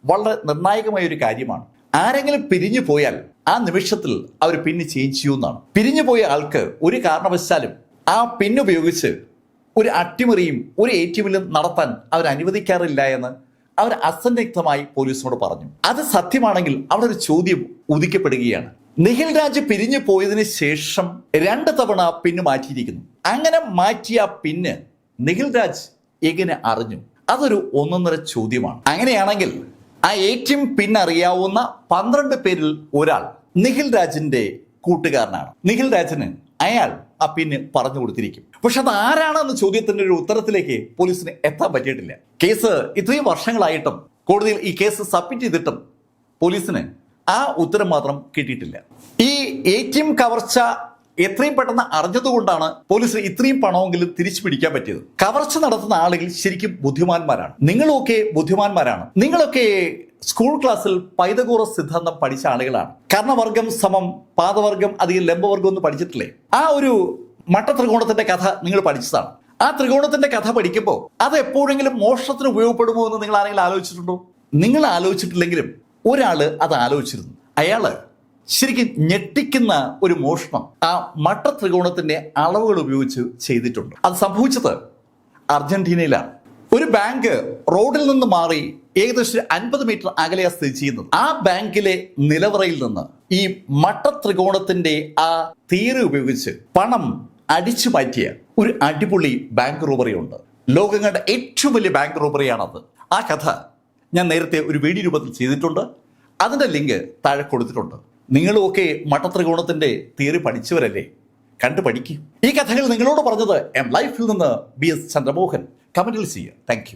വളരെ നിർണായകമായ ഒരു കാര്യമാണ്. ആരെങ്കിലും പിരിഞ്ഞു പോയാൽ ആ നിമിഷത്തിൽ അവർ പിന്നെ ചേഞ്ച് എന്നാണ് പിരിഞ്ഞു പോയ ആൾക്ക് ഒരു കാരണവശാലും ആ പിന്നുപയോഗിച്ച് ഒരു അട്ടിമറിയും ഒരു എമ്മിലും നടത്താൻ അവർ അനുവദിക്കാറില്ല എന്ന് അവർ അസന്നിഗ്ധമായി പോലീസിനോട് പറഞ്ഞു. അത് സത്യമാണെങ്കിൽ അവിടെ ഒരു ചോദ്യം ഉദിക്കപ്പെടുകയാണ്. നിഖിൽ രാജ് പിരിഞ്ഞു പോയതിന് ശേഷം രണ്ട് തവണ പിന്ന് മാറ്റിയിരിക്കുന്നു. അങ്ങനെ മാറ്റിയ പിന്ന് നിഖിൽ രാജ് എങ്ങനെ അറിഞ്ഞു? അതൊരു ഒന്നൊന്നര ചോദ്യമാണ്. അങ്ങനെയാണെങ്കിൽ ആ പിൻ അറിയാവുന്ന പന്ത്രണ്ട് പേരിൽ ഒരാൾ നിഖിൽ രാജിന്റെ കൂട്ടുകാരനാണ്. നിഖിൽ രാജിന് അയാൾ ആ പിന്ന് പറഞ്ഞു കൊടുത്തിരിക്കും. പക്ഷെ അത് ആരാണെന്ന ചോദ്യത്തിന്റെ ഒരു ഉത്തരത്തിലേക്ക് പോലീസിന് എത്താൻ പറ്റിയിട്ടില്ല. കേസ് ഇത്രയും വർഷങ്ങളായിട്ടും കോടതിയിൽ ഈ കേസ് സബ്മിറ്റ് ചെയ്തിട്ടും പോലീസിന് ആ ഉത്തരം മാത്രം കിട്ടിയിട്ടില്ല. ഈ എം കവർച്ച എത്രയും പെട്ടെന്ന് അറിഞ്ഞതുകൊണ്ടാണ് പോലീസിന് ഇത്രയും പണമെങ്കിലും തിരിച്ചു പിടിക്കാൻ പറ്റിയത്. കവർച്ച നടത്തുന്ന ആളുകൾ ശരിക്കും ബുദ്ധിമാന്മാരാണ്. നിങ്ങളൊക്കെ ബുദ്ധിമാന്മാരാണ്. നിങ്ങളൊക്കെ സ്കൂൾ ക്ലാസ്സിൽ പൈതകൂറ സിദ്ധാന്തം പഠിച്ച ആളുകളാണ്. കർണവർഗം സമം പാദവർഗം അധികം ലംബവർഗം ഒന്നും പഠിച്ചിട്ടില്ലേ? ആ ഒരു മട്ട ത്രികോണത്തിന്റെ കഥ നിങ്ങൾ പഠിച്ചതാണ്. ആ ത്രികോണത്തിന്റെ കഥ പഠിക്കുമ്പോൾ അത് എപ്പോഴെങ്കിലും മോഷണത്തിന് ഉപയോഗപ്പെടുമോ എന്ന് നിങ്ങൾ ആരെങ്കിലും ആലോചിച്ചിട്ടുണ്ടോ? നിങ്ങൾ ആലോചിച്ചിട്ടില്ലെങ്കിലും ഒരാൾ അത് ആലോചിച്ചിരുന്നു. അയാൾ ശരിക്കും ഞെട്ടിക്കുന്ന ഒരു മോഷണം ആ മട്ട ത്രികോണത്തിന്റെ അളവുകൾ ഉപയോഗിച്ച് ചെയ്തിട്ടുണ്ട്. അത് സംഭവിച്ചത് അർജന്റീനയിലാണ്. ഒരു ബാങ്ക് റോഡിൽ നിന്ന് മാറി ഏകദേശം അൻപത് മീറ്റർ അകലെയാണ് സ്ഥിതി ചെയ്യുന്നത്. ആ ബാങ്കിലെ നിലവറയിൽ നിന്ന് ഈ മട്ട ത്രികോണത്തിന്റെ ആ തീരെ ഉപയോഗിച്ച് പണം അടിച്ചു മാറ്റിയ ഒരു അടിപൊളി ബാങ്ക് റോബറി ഉണ്ട്. ലോകം കണ്ട ഏറ്റവും വലിയ ബാങ്ക് റോബറിയാണത് ആ കഥ ഞാൻ നേരത്തെ ഒരു വീഡിയോ രൂപത്തിൽ ചെയ്തിട്ടുണ്ട്. അതിന്റെ ലിങ്ക് താഴെ കൊടുത്തിട്ടുണ്ട്. നിങ്ങളുമൊക്കെ മട്ടത്രികോണത്തിന്റെ തിയറി പഠിച്ചവരല്ലേ? കണ്ടു പഠിക്കും. ഈ കഥകൾ നിങ്ങളോട് പറഞ്ഞത് എം ലൈഫിൽ നിന്ന് ബി എസ് ചന്ദ്രമോഹൻ. കമന്റിൽ ചെയ്യുക. താങ്ക്